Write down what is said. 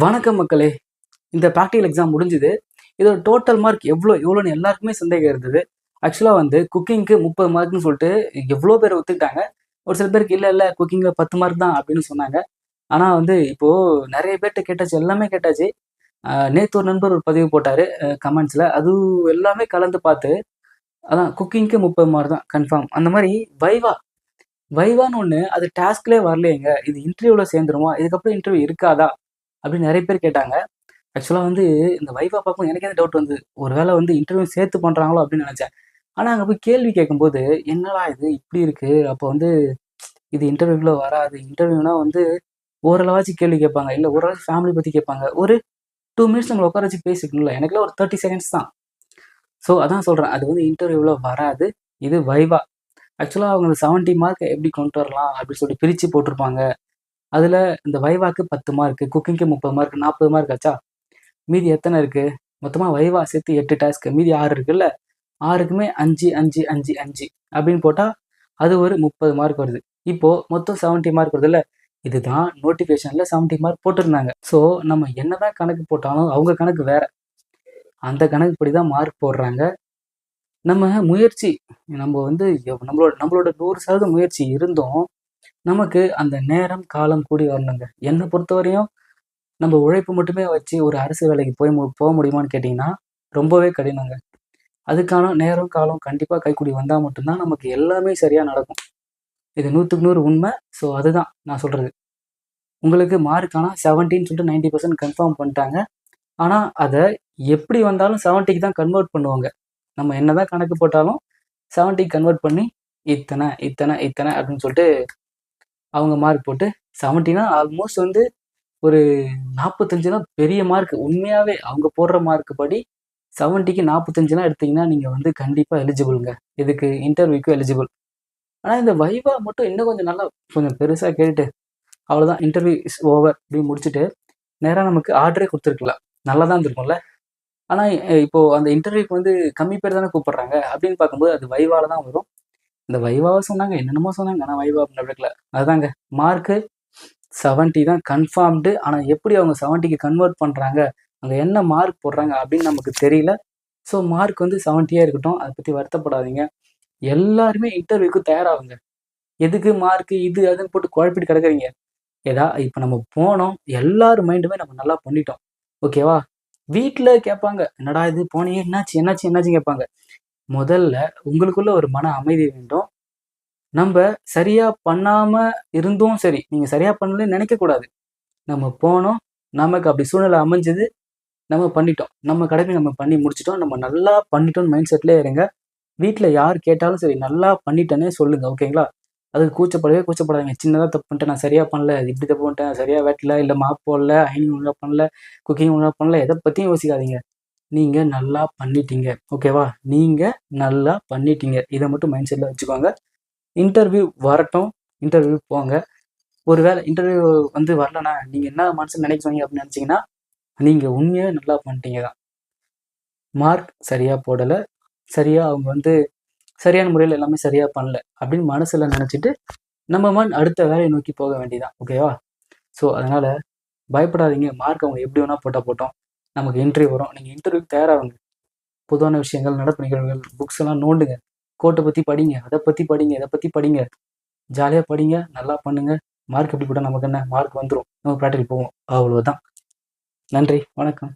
வணக்கம் மக்களே. இந்த ப்ராக்டிகல் எக்ஸாம் முடிஞ்சுது. இதோட டோட்டல் மார்க் எவ்வளோ எவ்வளோன்னு எல்லாருக்குமே சந்தேகம் இருந்தது. ஆக்சுவலாக வந்து குக்கிங்க்கு முப்பது மார்க்னு சொல்லிட்டு எவ்வளோ பேர் ஒத்துக்கிட்டாங்க. ஒரு சில பேருக்கு இல்லை இல்லை குக்கிங்கில் பத்து மார்க் தான் அப்படின்னு சொன்னாங்க. ஆனால் வந்து இப்போது நிறைய பேர்கிட்ட கேட்டாச்சு எல்லாமே கேட்டாச்சு. நேற்று ஒரு நண்பர் ஒரு பதிவு போட்டார் கமெண்ட்ஸில் அது எல்லாமே கலந்து பார்த்து அதான் குக்கிங்க்கு முப்பது மார்க் தான் கன்ஃபார்ம் அந்த மாதிரி வைவா வைவான்னு ஒன்று அது டாஸ்க்லேயே வரலையேங்க. இது இன்டர்வியூவில் சேர்ந்துருமா? இதுக்கப்புறம் இன்டர்வியூ இருக்காதா? அப்படின்னு நிறைய பேர் கேட்டாங்க. ஆக்சுவலாக வந்து இந்த வைஃபை பார்க்கும் எனக்கே டவுட் வந்து ஒரு வேளை வந்து இன்டர்வியூ சேர்த்து பண்ணுறாங்களோ அப்படின்னு நினச்சேன். ஆனால் அங்கே போய் கேள்வி கேட்கும்போது என்னடா இது? இப்படி இருக்குது அப்போ வந்து இது இன்டர்வியூவில் வராது. இன்டர்வியூனா வந்து ஓரளவாச்சும் கேள்வி கேட்பாங்க. இல்லை ஓரளவு ஃபேமிலி பற்றி கேட்பாங்க. ஒரு டூ மினிட்ஸ் நம்மளை உட்கார வச்சு பேசிக்கணும்ல. எனக்குலாம் ஒரு தேர்ட்டி செகண்ட்ஸ் தான். ஸோ அதான் சொல்கிறேன் அது வந்து இன்டர்வியூவில் வராது. இது வைவா ஆக்சுவலாக அவங்க செவன்ட்டி மார்க் எப்படி கொண்டு வரலாம்? அப்படின்னு சொல்லி பிரித்து போட்டிருப்பாங்க. அதில் இந்த வைவாக்கு பத்து மார்க்கு குக்கிங்க்கு முப்பது மார்க் நாற்பது மார்க் ஆச்சா? மீதி எத்தனை இருக்குது மொத்தமாக வைவா சேர்த்து எட்டு டாஸ்க்கு மீதி ஆறு இருக்குல்ல? ஆறுக்குமே அஞ்சு அஞ்சு அஞ்சு அஞ்சு அப்படின்னு போட்டால் அது ஒரு முப்பது மார்க் வருது. இப்போது மொத்தம் செவன்ட்டி மார்க் வருதுல்ல? இதுதான் நோட்டிஃபிகேஷனில் செவன்ட்டி மார்க் போட்டிருந்தாங்க. ஸோ நம்ம என்னதான் கணக்கு போட்டாலும் அவங்க கணக்கு வேற. அந்த கணக்குப்படி தான் மார்க் போடுறாங்க. நம்ம முயற்சி நம்ம வந்து நம்மளோட நம்மளோட நூறு சதவீதம் முயற்சி இருந்தும் நமக்கு அந்த நேரம் காலம் கூடி வரணுங்க. என்னை பொறுத்தவரையும் நம்ம உழைப்பு மட்டுமே வச்சு ஒரு அரசு வேலைக்கு போய் போக முடியுமான்னு கேட்டிங்கன்னா ரொம்பவே கடினங்க. அதுக்கான நேரம் காலம் கண்டிப்பாக கைக்கூடி வந்தால் மட்டும்தான் நமக்கு எல்லாமே சரியாக நடக்கும். இது நூற்றுக்கு நூறு உண்மை. ஸோ அதுதான் நான் சொல்கிறது உங்களுக்கு மார்க் ஆனால் செவன்ட்டின்னு சொல்லிட்டு நைன்டி பர்சன்ட் கன்ஃபார்ம் பண்ணிட்டாங்க. ஆனால் அதை எப்படி வந்தாலும் செவன்ட்டிக்கு தான் கன்வெர்ட் பண்ணுவாங்க. நம்ம என்ன தான் கணக்கு போட்டாலும் செவன்ட்டிக்கு கன்வெர்ட் பண்ணி இத்தனை இத்தனை இத்தனை அப்படின்னு சொல்லிட்டு அவங்க மார்க் போட்டு செவன்ட்டினா ஆல்மோஸ்ட் வந்து ஒரு நாற்பத்தஞ்சுனா பெரிய மார்க் உண்மையாகவே அவங்க போடுற மார்க் படி செவன்ட்டிக்கு நாற்பத்தஞ்சுனா எடுத்தீங்கன்னா நீங்கள் வந்து கண்டிப்பாக எலிஜிபிளுங்க இதுக்கு இன்டர்வியூக்கு எலிஜிபிள் ஆனால் இந்த வைவா மட்டும் இன்னும் கொஞ்சம் நல்லா கொஞ்சம் பெருசாக கேட்டுட்டு அவ்வளோதான் இன்டர்வியூ இஸ் ஓவர் அப்படின்னு முடிச்சுட்டு நேராக நமக்கு ஆர்டரே கொடுத்துருக்கலாம். நல்லா தான் இருந்திருக்கும்ல. ஆனால் இப்போது அந்த இன்டர்வியூக்கு வந்து கம்மி பேர் தானே கூப்பிட்றாங்க அப்படின்னு பார்க்கும்போது அது வைவால தான் வரும். இந்த வைவாவை சொன்னாங்க என்னென்னமோ சொன்னாங்க ஆனால் வைவா அப்படின்னு அதுதாங்க மார்க்கு செவன்ட்டி தான் கன்ஃபார்ம்டு ஆனால் எப்படி அவங்க செவன்ட்டிக்கு கன்வெர்ட் பண்ணுறாங்க அங்கே என்ன மார்க் போடுறாங்க அப்படின்னு நமக்கு தெரியல. ஸோ மார்க் வந்து செவன்ட்டியாக இருக்கட்டும் அதை பற்றி வருத்தப்படாதீங்க. எல்லாருமே இன்டர்வியூக்கு தயாராகுங்க. எதுக்கு மார்க்கு இது அதுன்னு போட்டு குழப்பிட்டு கிடக்குறீங்க. ஏதா இப்போ நம்ம போனோம் எல்லார் மைண்டுமே நம்ம நல்லா பண்ணிட்டோம். ஓகேவா வீட்டில் கேட்பாங்க என்னடா இது போனியே என்னாச்சு என்னாச்சு என்னாச்சு கேட்பாங்க முதல்ல உங்களுக்குள்ள ஒரு மன அமைதி வேண்டும். நம்ம சரியா பண்ணாம இருந்தும் சரி நீங்க சரியா பண்ணலன்னு நினைக்க கூடாது. நம்ம போனோம் நமக்கு அப்படி சூழ்நிலை அமைஞ்சது நம்ம பண்ணிட்டோம். நம்ம கடமை நம்ம பண்ணி முடிச்சிட்டோம் நம்ம நல்லா பண்ணிட்டோம்னு மைண்ட் செட்லேயே இருங்க. வீட்டில் யார் கேட்டாலும் சரி நல்லா பண்ணிட்டேனே சொல்லுங்க ஓகேங்களா அதுக்கு கூச்சப்படவே கூச்சப்படாதீங்க. சின்னதாக தப்பு பண்ணிட்டேன் நான் சரியாக பண்ணல இப்படி தப்பு பண்ணிட்டேன் சரியாக வெட்டல இல்லை மாப் போடல ஐனிங் ஒழுங்காக பண்ணல குக்கிங் ஒழுங்காக பண்ணல எதை பற்றியும் யோசிக்காதீங்க. நீங்கள் நல்லா பண்ணிட்டீங்க. ஓகேவா? நீங்கள் நல்லா பண்ணிட்டீங்க. இதை மட்டும் மைண்ட் செட்டில் வச்சுக்கோங்க. இன்டர்வியூ வரட்டும். இன்டர்வியூ போங்க. ஒருவேளை இன்டர்வியூ வந்து வரலனா நீங்கள் என்ன மனசில் நினைக்கிறீங்க அப்படின்னு நினச்சிங்கன்னா நீங்கள் உண்மையாக நல்லா பண்ணிட்டீங்க தான். மார்க் சரியாக போடலை. சரியாக அவங்க வந்து சரியான முறையில் எல்லாமே சரியாக பண்ணல அப்படின்னு மனசில் நினச்சிட்டு நம்ம மண் அடுத்த வேலையை நோக்கி போக வேண்டியதான் ஓகேவா? ஸோ அதனால் பயப்படாதீங்க. மார்க் அவங்க எப்படி வேணால் போட்டால் போட்டோம். நமக்கு இன்டர்வியூ வரும். நீங்கள் இன்டர்வியூக்கு தயாராகுங்க. பொதுவான விஷயங்கள் நடப்பு நிகழ்வுகள் புக்ஸ் எல்லாம் நோண்டுங்க. கோட்டை பற்றி படிங்க அதை பற்றி படிங்க இதை பற்றி படிங்க. ஜாலியாக படிங்க நல்லா பண்ணுங்க. மார்க் எப்படி கூட நமக்கு என்ன? மார்க் வந்துடும் நம்ம ப்ராக்டிக்கல் போவோம். அவ்வளோதான் நன்றி. வணக்கம்.